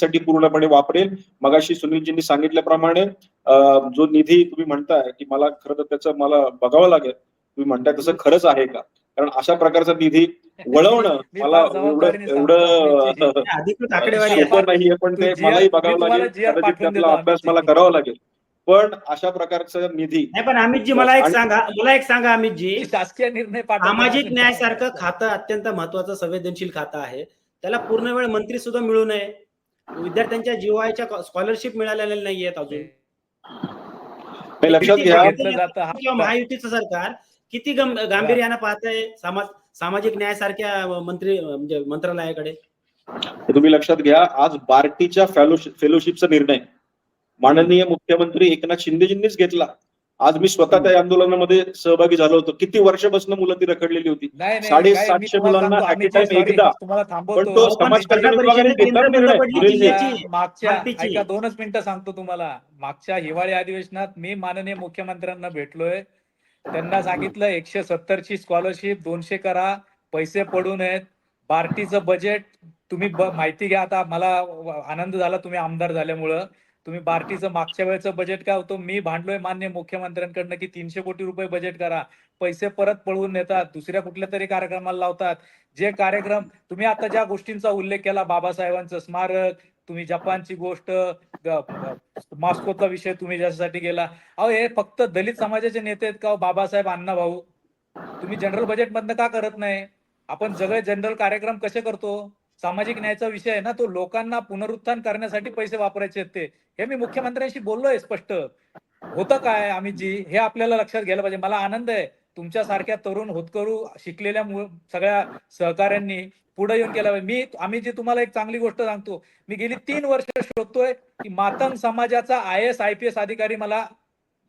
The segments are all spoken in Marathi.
साठी पूर्णपणे वापरेल. मगाशी सुनीलजींनी सांगितल्याप्रमाणे जो निधी तुम्ही म्हणताय की मला खरं तर त्याचं मला बघावं लागेल. तुम्ही म्हणताय तसं खरंच आहे का? कारण अशा प्रकारचा निधी वळवणं मला एवढं एवढं नाहीये पण ते मलाही बघावं लागेल. त्यातला अभ्यास. मला करावा लागेल. पण अशा प्रकारचा निधी नाही पण अमितजी मला एक सांगा. मला एक सांगा अमितजी. शासकीय निर्णय. सामाजिक न्याय सारखं खातं अत्यंत महत्वाचं संवेदनशील खातं आहे. त्याला पूर्ण वेळ मंत्री सुद्धा मिळू नये. विद्यार्थ्यांच्या जीवाच्या स्कॉलरशिप मिळालेल्या नाहीयेत अजून. हे. लक्षात घ्या. महायुतीचं सरकार किती गांभीर्यानं पाहतंय समाज सामाजिक न्याय सारख्या मंत्री म्हणजे मंत्रालयाकडे? तुम्ही लक्षात घ्या. आज बार्टीच्या फेलोशिप फेलोशिपचा निर्णय. माननीय मुख्यमंत्री एकनाथ शिंदेजींनीच घेतला. आज मी स्वतः त्या आंदोलनामध्ये सहभागी झालो होतो. किती वर्षापासून मुलं ती रखडलेली होती? साडेसातशे मुलांना एकदा. पण थांबवतो. तो समाज कल्याण. मागच्या दोनच मिनिटं सांगतो तुम्हाला. मागच्या हिवाळी अधिवेशनात मी माननीय मुख्यमंत्र्यांना भेटलोय. त्यांना सांगितलं एकशे सत्तरची स्कॉलरशिप दोनशे करा पैसे पडू नयेत. बार्टीचं बजेट तुम्ही माहिती घ्या आता. मला आनंद झाला तुम्ही आमदार झाल्यामुळं. तुम्ही बार्टीचं मागच्या वेळेचं बजेट काय होतं? मी भांडलोय मान्य मुख्यमंत्र्यांकडनं की तीनशे कोटी रुपये बजेट करा. पैसे परत पळवून नेतात. दुसऱ्या कुठल्या तरी कार्यक्रमाला लावतात. जे कार्यक्रम तुम्ही आता ज्या गोष्टींचा उल्लेख केला बाबासाहेबांचं स्मारक तुम्ही जपानची गोष्ट मॉस्कोचा विषय तुम्ही ज्यासाठी गेला अहो हे फक्त दलित समाजाचे नेते आहेत का हो? बाबासाहेब अण्णा भाऊ. तुम्ही जनरल बजेट मधनं का करत नाही? आपण सगळे जनरल कार्यक्रम कसे करतो? सामाजिक न्यायाचा विषय आहे ना तो लोकांना पुनरुत्थान करण्यासाठी पैसे वापरायचे आहेत ते. हे मी मुख्यमंत्र्यांशी बोललोय स्पष्ट. होतं काय अमितजी हे आपल्याला लक्षात घ्यायला पाहिजे. मला आनंद आहे. तुमच्या सारख्या तरुण होतकरू शिकलेल्या सगळ्या सहकाऱ्यांनी पुढे येऊन केला पाहिजे. मी अमितजी तुम्हाला एक चांगली गोष्ट सांगतो. मी गेली तीन वर्ष शोधतोय की मातंग समाजाचा I S I P S अधिकारी मला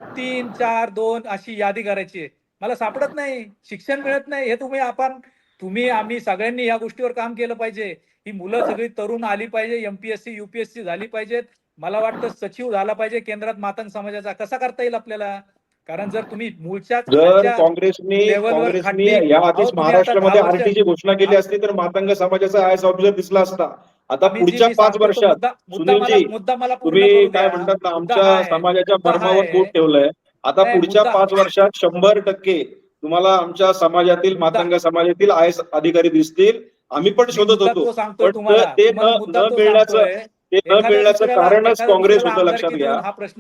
तीन चार दोन अशी यादी करायची आहे. मला सापडत नाही. शिक्षण मिळत नाही. हे तुम्ही आपण तुम्ही आम्ही सगळ्यांनी या गोष्टीवर काम केलं पाहिजे ही मुलं सगळी तरुण आली पाहिजे एमपीएससी युपीएससी झाली पाहिजेत मला वाटतं सचिव झाला पाहिजे केंद्रात मातंग समाजाचा कसा करता येईल आपल्याला कारण जर तुम्ही मूळच्या जर खालच्या- काँग्रेसनी या आधीच महाराष्ट्रामध्ये आरटीची घोषणा केली असती तर मातंग समाजाचा आय एस ऑफिसर दिसला असता आता पुढच्या पाच वर्षात मला- सुनीलजी, तुम्ही काय. म्हणतात आमच्या. समाजाच्या आहे. बोट ठेवलंय आता पुढच्या पाच वर्षात शंभर टक्के तुम्हाला आमच्या समाजातील मातंग समाजातील आय एस अधिकारी दिसतील. आम्ही पण शोधत होतो. तो पण न- मिळण्याचं-. ते न मिळण्याचं कारणच काँग्रेस होतं लक्षात घ्या.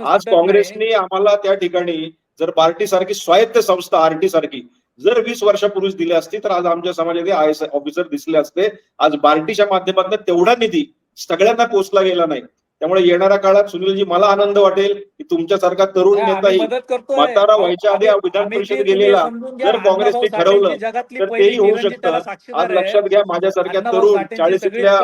आज. काँग्रेसनी आम्हाला त्या ठिकाणी जर पार्टी सारखी स्वायत्त संस्था आरटी सारखी जर वीस वर्षापूर्वीच दिली असती तर आज आमच्या समाजातील आय एस ऑफिसर दिसले असते. आज बार्टीच्या माध्यमातून तेवढा निधी सगळ्यांना पोहोचला गेला नाही. त्यामुळे येणाऱ्या काळात सुनीलजी मला आनंद वाटेल की तुमच्यासारखा तरुण नेताही करतोय. म्हातारा व्हायच्या आधी विधान परिषद गेलेला. जर काँग्रेसने ठरवलं तर तेही होऊ शकतं आज. लक्षात घ्या माझ्यासारख्या तरुण चाळीसीतल्या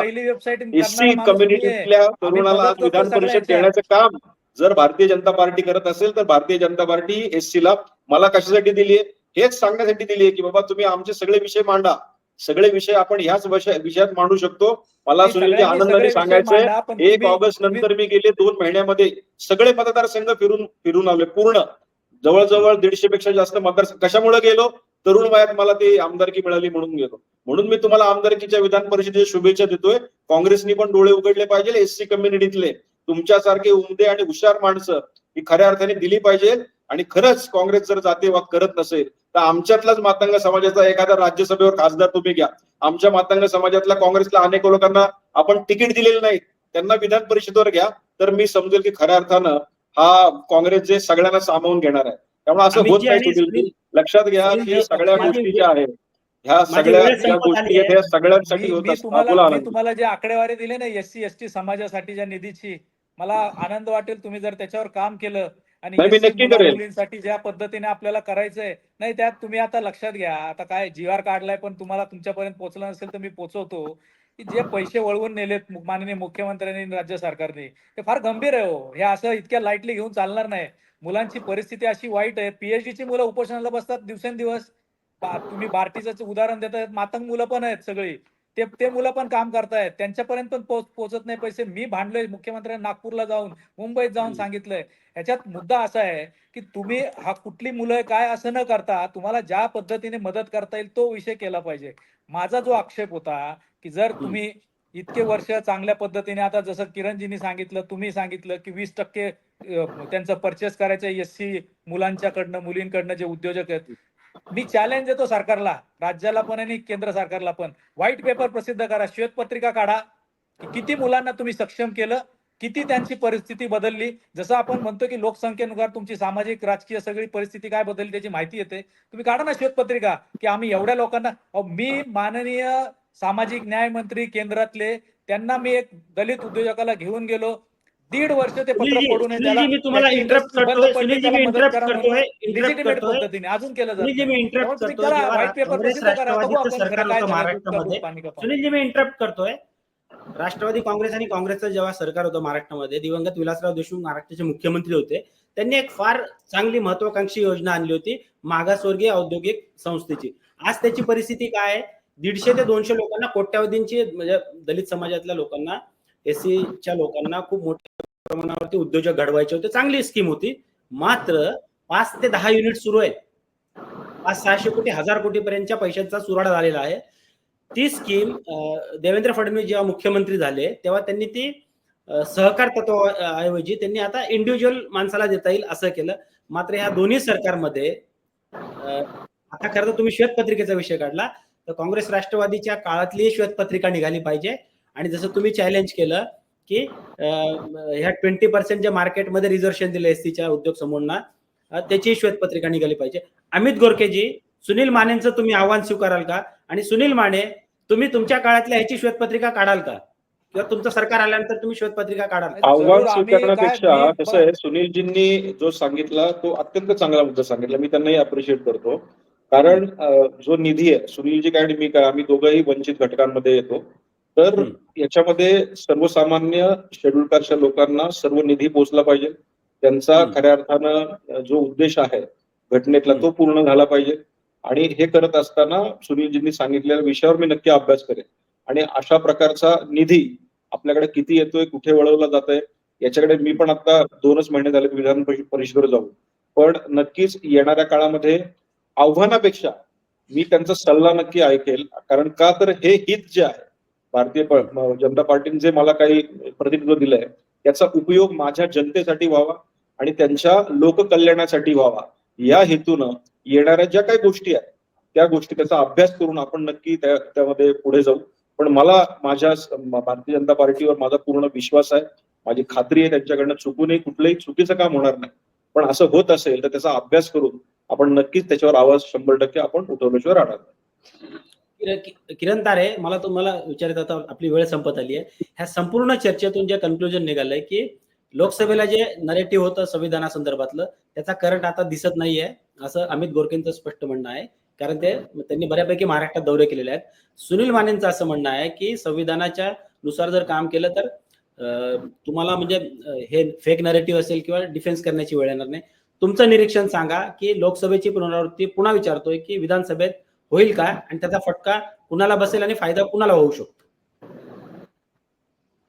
एससी कम्युनिटीतल्या तरुणाला आज विधान परिषद. देण्याचं काम जर भारतीय जनता पार्टी करत असेल तर भारतीय जनता पार्टी एससी ला मला कशासाठी दिलीये हेच सांगण्यासाठी दिलीये की बाबा तुम्ही आमचे सगळे विषय मांडा सगळे विषय आपण ह्याच विषय- विषयात मांडू शकतो. मला सगळ्यांनी आनंदाने पण एक ऑगस्ट नंतर मी गेले दोन महिन्यामध्ये. सगळे मतदारसंघ फिरून फिरून आलोय पूर्ण. जवळजवळ दीडशे पेक्षा जास्त मतदार कशामुळे गेलो? तरुण वयात मला ते आमदारकी मिळाली म्हणून गेलो. म्हणून मी तुम्हाला आमदारकीच्या विधान परिषदेच्या शुभेच्छा देतोय. काँग्रेसनी पण डोळे उघडले पाहिजे एससी कम्युनिटीतले. तुमच्यासारखे उमदे आणि हुशार माणसं ही खऱ्या अर्थाने दिली पाहिजे. आणि खरंच काँग्रेस जर जातीवाद करत नसेल तर आमच्यातलाच मातंग समाजाचा एखादा राज्यसभेवर खासदार तुम्ही घ्या. आमच्या मातंग समाजातल्या काँग्रेसला अनेक लोकांना आपण तिकीट दिलेलं नाही. त्यांना विधान परिषदेवर घ्या. तर मी समजेल की खऱ्या अर्थानं हा काँग्रेस जे सगळ्यांना सामावून घेणार आहे. त्यामुळे असं होत नाही. लक्षात घ्या की सगळ्या गोष्टी ज्या आहेत ह्या सगळ्या ज्या गोष्टी आहेत आहे. ह्या सगळ्यांसाठी होत तुम्हाला जे आकडेवारी दिले ना एससी एसटी समाजासाठीच्या निधीची मला आनंद वाटेल तुम्ही जर त्याच्यावर काम केलं आणि. मुलींसाठी ज्या पद्धतीने आपल्याला करायचंय नाही त्यात तुम्ही आता लक्षात घ्या. आता काय जीआर काढलाय पण तुम्हाला तुमच्यापर्यंत पोहोचलं नसेल तर मी पोहोचवतो की जे पैसे वळवून नेलेत माननीय मुख्यमंत्र्यांनी राज्य सरकारने ते फार गंभीर आहे हो. हे असं इतक्या लाईटली घेऊन चालणार नाही. मुलांची परिस्थिती अशी वाईट आहे. पीएचडी ची मुलं उपोषणाला बसतात दिवसेंदिवस. तुम्ही बार्टीचं उदाहरण देताय मातंग मुलं पण आहेत सगळी. ते ते मुलं पण काम करतायत. त्यांच्यापर्यंत पण पोच- पोहोचत नाही पैसे. मी भांडलोय मुख्यमंत्र्यांना नागपूरला जाऊन मुंबईत जाऊन सांगितलंय. ह्याच्यात मुद्दा असा आहे की तुम्ही हा कुठली मुलं काय असं न करता तुम्हाला ज्या पद्धतीने मदत करता येईल तो विषय केला पाहिजे. माझा जो आक्षेप होता की जर तुम्ही इतके वर्ष चांगल्या पद्धतीने आता जसं किरणजींनी सांगितलं तुम्ही सांगितलं की वीस टक्के त्यांचं परचेस करायचं एस सी मुलांच्याकडनं मुलींकडनं जे उद्योजक आहेत मी चॅलेंज देतो सरकारला. राज्याला पण आणि केंद्र सरकारला पण. व्हाईट पेपर प्रसिद्ध करा. श्वेतपत्रिका काढा. की किती मुलांना तुम्ही सक्षम केलं? किती त्यांची परिस्थिती बदलली? जसं आपण म्हणतो की लोकसंख्येनुसार तुमची सामाजिक राजकीय सगळी परिस्थिती काय बदलली त्याची माहिती येते. तुम्ही काढा ना श्वेतपत्रिका की आम्ही एवढ्या लोकांना मी माननीय सामाजिक न्याय मंत्री केंद्रातले त्यांना मी एक दलित उद्योजकाला घेऊन गेलो. दीड वर्ष ते पत्र पडून मी तुम्हाला इंटरप्ट करतोय. इंटरप्ट पद्धतीने अजून केलं. सुनीलजी मी इंटरप्ट करतोय. राष्ट्रवादी काँग्रेस आणि काँग्रेसचं जेव्हा सरकार होतं महाराष्ट्रामध्ये दिवंगत विलासराव देशमुख महाराष्ट्राचे मुख्यमंत्री होते. त्यांनी एक फार चांगली महत्वाकांक्षी योजना आणली होती मागासवर्गीय औद्योगिक संस्थेची. आज त्याची परिस्थिती काय आहे? दीडशे ते दोनशे लोकांना कोट्यावधींची म्हणजे दलित समाजातल्या लोकांना एससीच्या लोकांना खूप मोठ्या प्रमाणावरती उद्योजक घडवायचे होते. चांगली स्कीम होती. मात्र पाच ते दहा युनिट सुरू आहेत. पाच सहाशे कोटी हजार कोटी पर्यंतच्या पैशांचा सुराडा झालेला आहे. ती स्कीम देवेंद्र फडणवीस जेव्हा मुख्यमंत्री झाले तेव्हा त्यांनी ती सहकार तत्वाऐवजी त्यांनी आता इंडिव्हिज्युअल माणसाला देता येईल असं केलं. मात्र ह्या दोन्ही सरकारमध्ये आता खरं तर तुम्ही श्वेतपत्रिकेचा विषय काढला तर काँग्रेस राष्ट्रवादीच्या काळातली श्वेतपत्रिका निघाली पाहिजे. आणि जसं तुम्ही चॅलेंज केलं की ह्या ट्वेंटी पर्सेंट जे मार्केटमध्ये रिझर्वेशन दिलं एसटीच्या उद्योग समूहांना त्याची श्वेतपत्रिका निघाली पाहिजे. अमित गोरकेजी सुनील मानेंचं तुम्ही आव्हान स्वीकाराल का? आणि सुनील माने तुम्ही तुमच्या काळातल्या ह्याची श्वेतपत्रिका काढाल का? किंवा तुमचं सरकार आल्यानंतर तुम्ही श्वेतपत्रिका काढाल का? आव्हान स्वीकारण्यापेक्षा कसं आहे सुनीलजींनी जो सांगितला तो अत्यंत चांगला मुद्दा सांगितला. मी त्यांनाही अप्रिशिएट करतो. कारण जो निधी आहे सुनीलजी काय आणि मी काय आम्ही दोघंही वंचित घटकांमध्ये येतो. तर. याच्यामध्ये सर्वसामान्य शेड्यूल कास्टच्या लोकांना सर्व निधी पोहोचला पाहिजे त्यांचा. खऱ्या अर्थानं जो उद्देश आहे घटनेतला. तो पूर्ण झाला पाहिजे आणि हे करत असताना सुनीलजींनी सांगितलेल्या विषयावर मी नक्की अभ्यास करेन आणि अशा प्रकारचा निधी आपल्याकडे किती येतोय कुठे वळवला जात आहे याच्याकडे मी पण आता दोनच महिने झाले विधान परिष- परिषदेवर जाऊन पण नक्कीच येणाऱ्या काळामध्ये आव्हानापेक्षा मी त्यांचा सल्ला नक्की ऐकेल कारण का तर हे हित जे आहे भारतीय जनता पार्टीने जे मला काही प्रतिनिधित्व दिलंय त्याचा उपयोग माझ्या जनतेसाठी व्हावा आणि त्यांच्या लोककल्याणासाठी व्हावा. या हेतूनं येणाऱ्या ज्या काही गोष्टी आहेत त्या गोष्टी त्याचा अभ्यास करून आपण नक्की त्यामध्ये पुढे जाऊ. पण मला माझ्या भारतीय जनता पार्टीवर माझा पूर्ण विश्वास आहे. माझी खात्री आहे त्यांच्याकडनं चुकूनही कुठलंही चुकीचं काम होणार नाही. पण असं होत असेल तर त्याचा अभ्यास करून आपण नक्कीच त्याच्यावर आवाज शंभर टक्के आपण उठवल्याशिवाय राहणार नाही. किरण तारे मला तुम्हाला विचारत आता आपली वेळ संपत आली आहे. ह्या संपूर्ण चर्चेतून जे कन्क्लुजन निघालंय की लोकसभेला जे नरेटिव्ह होतं संविधानासंदर्भातलं त्याचा करंट आता दिसत नाहीये असं अमित गोरकेंचं स्पष्ट म्हणणं आहे. कारण ते त्यांनी बऱ्यापैकी महाराष्ट्रात दौरे केलेले आहेत. सुनील मानेंचं असं म्हणणं आहे की संविधानाच्या नुसार जर काम केलं तर तुम्हाला म्हणजे हे फेक नरेटिव्ह असेल किंवा डिफेन्स करण्याची वेळ येणार नाही. तुमचं निरीक्षण सांगा की लोकसभेची पुनरावृत्ती पुन्हा विचारतोय की विधानसभेत होईल का? आणि त्याचा फटका कुणाला बसेल आणि फायदा कुणाला होऊ शकतो?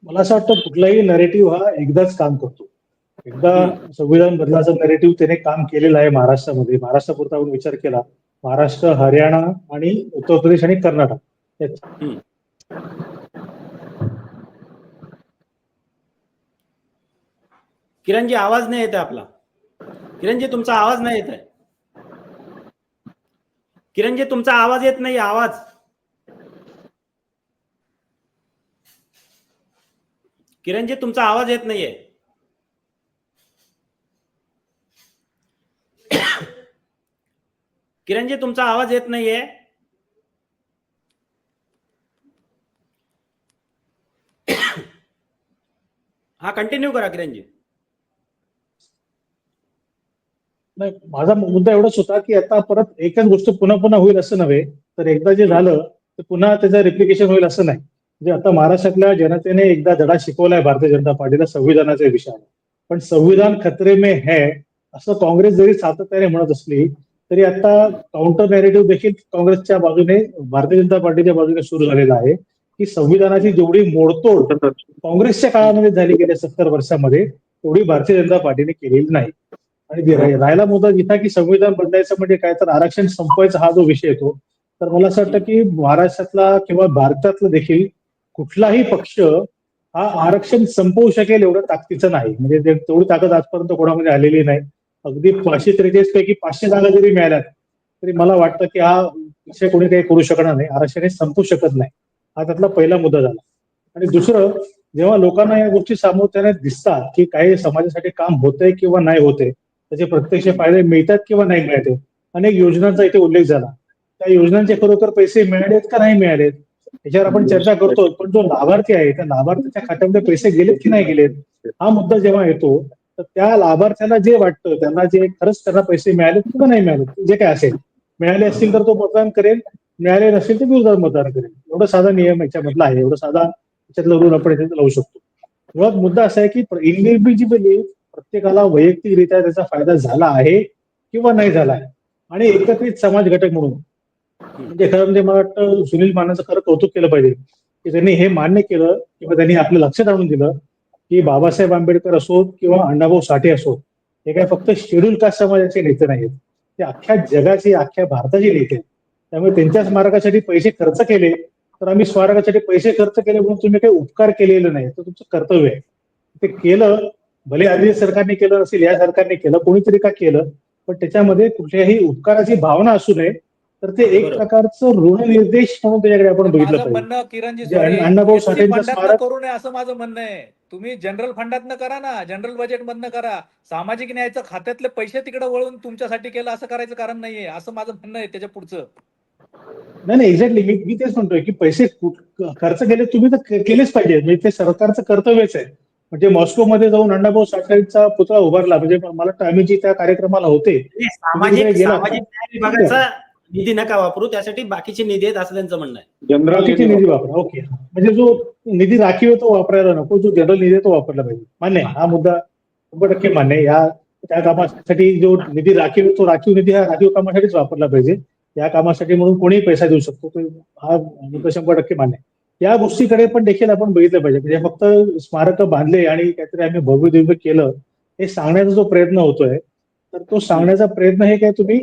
मला असं वाटतं कुठलाही नरेटिव्ह हा एकदाच काम करतो. एकदा. संविधान बदलाचा नरेटिव्ह त्याने काम केलेलं आहे महाराष्ट्रामध्ये. महाराष्ट्रापुरता आपण विचार केला महाराष्ट्र हरियाणा आणि उत्तर प्रदेश आणि कर्नाटक. किरणजी आवाज नाही येत आपला. किरणजी तुमचा आवाज नाही येत आहे. किरणजी तुमचा आवाज येत नाही आवाज. किरणजी तुमचा आवाज येत नाहीये. किरणजी तुमचा आवाज येत नाहीये. हा कंटिन्यू करा किरणजी. नाही माझा मुद्दा एवढाच होता की आता परत एकच गोष्ट पुन्हा पुन्हा होईल असं नव्हे. तर एकदा जे झालं तर पुन्हा त्याचं रिप्लिकेशन होईल असं नाही. म्हणजे आता महाराष्ट्रातल्या जनतेने एकदा धडा शिकवलाय भारतीय जनता पार्टीला संविधानाच्या विषयाने पण संविधान खतरे मे है असं काँग्रेस जरी सातत्याने म्हणत असली तरी आता काउंटर नॅरेटिव्ह देखील काँग्रेसच्या बाजूने भारतीय जनता पार्टीच्या बाजूने सुरू झालेला आहे. की संविधानाची जेवढी मोडतोड काँग्रेसच्या काळामध्ये झाली गेल्या सत्तर वर्षामध्ये तेवढी भारतीय जनता पार्टीने केलेली नाही. आणि राहायला राहिला मुद्दा जिथं की संविधान बदलायचं म्हणजे काय? तर आरक्षण संपवायचा हा जो विषय येतो तर मला असं वाटतं की महाराष्ट्रातला किंवा भारतातला देखील कुठलाही पक्ष हा आरक्षण संपवू शकेल एवढं ताकदीचं नाही. म्हणजे तेवढी ताकद आजपर्यंत कोणामध्ये आलेली नाही. अगदी पाचशे त्रेचाळीस पैकी पाचशे जागा जरी मिळाल्यात तरी मला वाटतं की हा विषय कोणी काही करू शकणार नाही. आरक्षण हे संपू शकत नाही. हा त्यातला पहिला मुद्दा झाला. आणि दुसरं जेव्हा लोकांना या गोष्टी सामोरच्याने दिसतात की काही समाजासाठी काम होतंय किंवा नाही होते त्याचे प्रत्यक्ष फायदे मिळतात किंवा नाही मिळते अनेक योजनांचा इथे उल्लेख झाला. त्या योजनांचे खरोखर पैसे मिळालेत का नाही मिळालेत? याच्यावर आपण चर्चा करतो. पण जो लाभार्थी आहे त्या लाभार्थीच्या खात्यामध्ये पैसे गेलेत की नाही गेलेत? हा मुद्दा जेव्हा येतो तर त्या लाभार्थ्याला जे वाटतं त्यांना जे खरंच त्यांना पैसे मिळाले किंवा नाही मिळाले जे काय असेल. मिळाले असतील तर तो मतदान करेल. मिळाले नसतील तर विरोधात मतदान करेल. एवढा साधा नियम याच्यामधला आहे. एवढा साधा याच्यातला रूल आपण लावू शकतो. मुळात मुद्दा असा आहे की इनएलिजिबली प्रत्येकाला वैयक्तिकरित्या त्याचा फायदा झाला आहे किंवा नाही झाला आहे. आणि एकत्रित समाज घटक म्हणून. म्हणजे खरं म्हणजे मला वाटतं सुनील मानाचं खरं कौतुक केलं पाहिजे. की त्यांनी हे मान्य केलं किंवा त्यांनी आपलं लक्षात आणून दिलं की बाबासाहेब आंबेडकर असोत किंवा अण्णाभाऊ साठे असोत हे काय फक्त शेड्यूल कास्ट समाजाचे नेते नाहीत ते अख्ख्या जगाचे अख्ख्या भारताचे नेते त्यामुळे त्यांच्या स्मारकासाठी पैसे खर्च केले तर आम्ही स्मारकासाठी पैसे खर्च केले म्हणून तुम्ही काही उपकार केलेले नाही. तर तुमचं कर्तव्य आहे. ते केलं भले आधी सरकारने केलं नसेल या सरकारने केलं कोणीतरी का केलं पण त्याच्यामध्ये कुठल्याही उपकाराची भावना असू नये तर ते एक. प्रकारचं ऋणनिर्देश म्हणून त्याच्याकडे आपण बघितलं म्हणणं किरणजी अण्णाभाऊ फंडात स्मारक- करू नये असं माझं म्हणणं आहे. तुम्ही जनरल फंडातनं करा ना जनरल बजेट मधनं करा. सामाजिक न्यायाचं खात्यातले पैसे तिकडे वळून तुमच्यासाठी केलं असं करायचं कारण नाहीये असं माझं म्हणणं आहे त्याच्या पुढचं. नाही नाही एक्झॅक्टली मी मी तेच म्हणतोय की पैसे खर्च केले तुम्ही तर केलेच पाहिजे. म्हणजे ते सरकारचं कर्तव्यच आहे. म्हणजे मॉस्कोमध्ये जाऊन अण्णाभाऊ साठेंचा पुतळा उभारला. म्हणजे मला वाटतं आम्ही जे त्या कार्यक्रमाला होते नाही, सामाजिक गेला. सामाजिक न्याय विभागाचा निधी नका वापरू त्यासाठी बाकीचे निधी आहेत असं त्यांचं म्हणणं आहे. जनरल बाकीचे निधी वापरा. ओके. म्हणजे जो निधी राखीव आहे तो वापरायला नको जो जनरल निधी आहे तो वापरला पाहिजे. मान्य आहे हा मुद्दा शंभर टक्के मान्य आहे. या त्या कामासाठी जो निधी राखीव तो राखीव निधी हा राखीव कामासाठीच वापरला पाहिजे. या कामासाठी म्हणून कोणीही पैसा देऊ शकतो तो हा मुद्दा शंभर टक्के मान्य आहे. या गोष्टीकडे पण देखील आपण बघितलं पाहिजे. म्हणजे फक्त स्मारक बांधले आणि काहीतरी आम्ही भव्य दिव्य केलं हे सांगण्याचा जो प्रयत्न होतोय तर तो सांगण्याचा प्रयत्न हे काय तुम्ही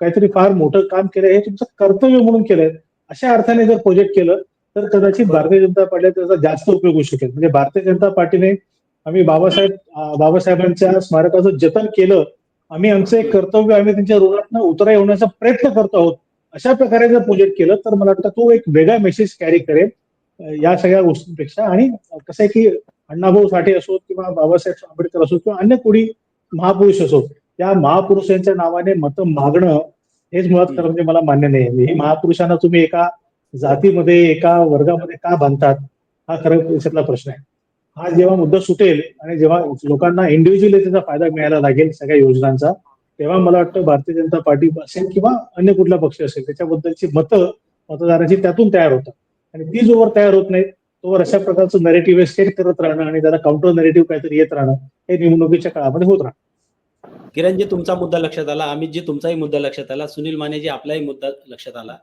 काहीतरी फार मोठं काम केलं हे तुमचं कर्तव्य म्हणून केलंय. अशा अर्थाने जर प्रोजेक्ट केलं तर कदाचित भारतीय जनता पार्टीला त्याचा जास्त उपयोग होऊ शकेल. म्हणजे भारतीय जनता पार्टीने आम्ही बाबासाहेब बाबासाहेबांच्या स्मारकाचं जतन केलं आम्ही आमचं एक कर्तव्य आम्ही त्यांच्या ऋणातनं उतरा होण्याचा प्रयत्न करतो आहोत अशा प्रकारे जर प्रोजेक्ट केलं तर मला वाटतं तो एक वेगळा मेसेज कॅरी करेल. या सगळ्या गोष्टींपेक्षा. आणि कसं आहे की अण्णाभाऊ साठे असोत किंवा बाबासाहेब आंबेडकर असोत किंवा अन्य कोणी महापुरुष असोत त्या महापुरुषांच्या नावाने मतं मागणं हेच मुळात खरं म्हणजे मला मान्य नाही. हे महापुरुषांना तुम्ही एका जातीमध्ये एका वर्गामध्ये का बांधतात? हा खरं त्याच्यातला प्रश्न आहे. हा जेव्हा मुद्दा सुटेल आणि जेव्हा लोकांना इंडिव्हिज्युअली त्याचा फायदा मिळायला लागेल सगळ्या योजनांचा तेव्हा मला वाटतं भारतीय जनता पार्टी असेल किंवा अन्य कुठला पक्ष असेल त्याच्याबद्दलची मतं मतदारांची त्यातून तयार होतात. आणि ती जोवर तयार होत नाही तोवर अशा प्रकारचं नरेटिव्ह सेट करत राहणं आणि त्याला काउंटर नरेटिव्ह काहीतरी येत राहणं हे निवडणुकीच्या काळामध्ये होत राहतं किरणजी तुमचा मुद्दा लक्षात आला अमित जी तुमचाही मुद्दा लक्षात आला सुनील मानेजी आपलाही मुद्दा लक्षात आला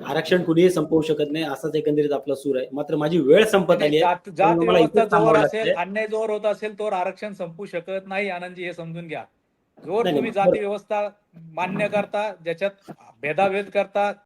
आरक्षण कुणीही संपवू शकत नाही असाच एकंदरीत आपला सूर आहे मात्र माझी वेळ संपत आली असेल. अन्याय जोर होत असेल तोवर आरक्षण संपू शकत नाही आनंदजी हे समजून घ्या जोर तुम्ही. जाती व्यवस्था मान्य करता ज्याच्यात भेदाभेद करता